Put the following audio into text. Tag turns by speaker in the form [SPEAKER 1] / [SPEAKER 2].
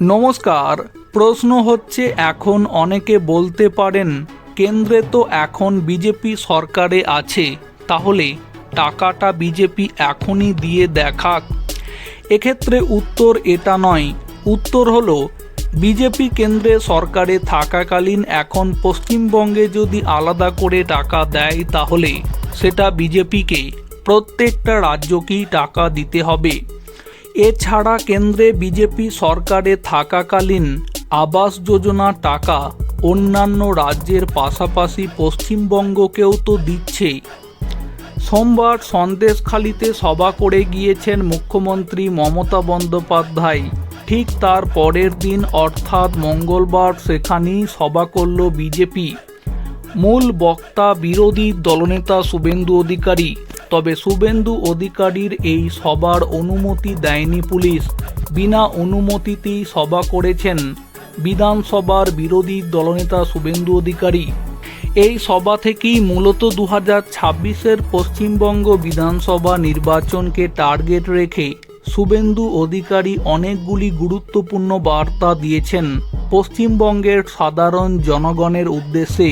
[SPEAKER 1] নমস্কার, প্রশ্ন হচ্ছে, এখন অনেকে বলতে পারেন, কেন্দ্রে তো এখন বিজেপি সরকারে আছে, তাহলে টাকাটা বিজেপি এখনই দিয়ে দেখাক। এক্ষেত্রে উত্তর এটা নয়, উত্তর হলো, বিজেপি কেন্দ্রে সরকারে থাকাকালীন এখন পশ্চিমবঙ্গে যদি আলাদা করে টাকা দেয়, তাহলে সেটা বিজেপিকে, প্রত্যেকটা রাজ্যকেই টাকা দিতে হবে। এছাড়া কেন্দ্রে বিজেপি সরকারে থাকাকালীন আবাস যোজনা টাকা অন্যান্য রাজ্যের পাশাপাশি পশ্চিমবঙ্গকেও তো দিচ্ছেই সোমবার সন্দেশখালিতে সভা করে গিয়েছেন মুখ্যমন্ত্রী মমতা বন্দ্যোপাধ্যায়। ঠিক তার পরের দিন অর্থাৎ মঙ্গলবার সেখানেই সভা করল বিজেপি। মূল বক্তা বিরোধী দলনেতা শুভেন্দু অধিকারী। তবে শুভেন্দু অধিকারীর এই সভার অনুমতি দেয়নি পুলিশ। বিনা অনুমতিতেই সভা করেছেন বিধানসভার বিরোধী দলনেতা শুভেন্দু অধিকারী। এই সভা থেকেই মূলত দু হাজার ছাব্বিশের পশ্চিমবঙ্গ বিধানসভা নির্বাচনকে টার্গেট রেখে শুভেন্দু অধিকারী অনেকগুলি গুরুত্বপূর্ণ বার্তা দিয়েছেন। পশ্চিমবঙ্গের সাধারণ জনগণের উদ্দেশ্যে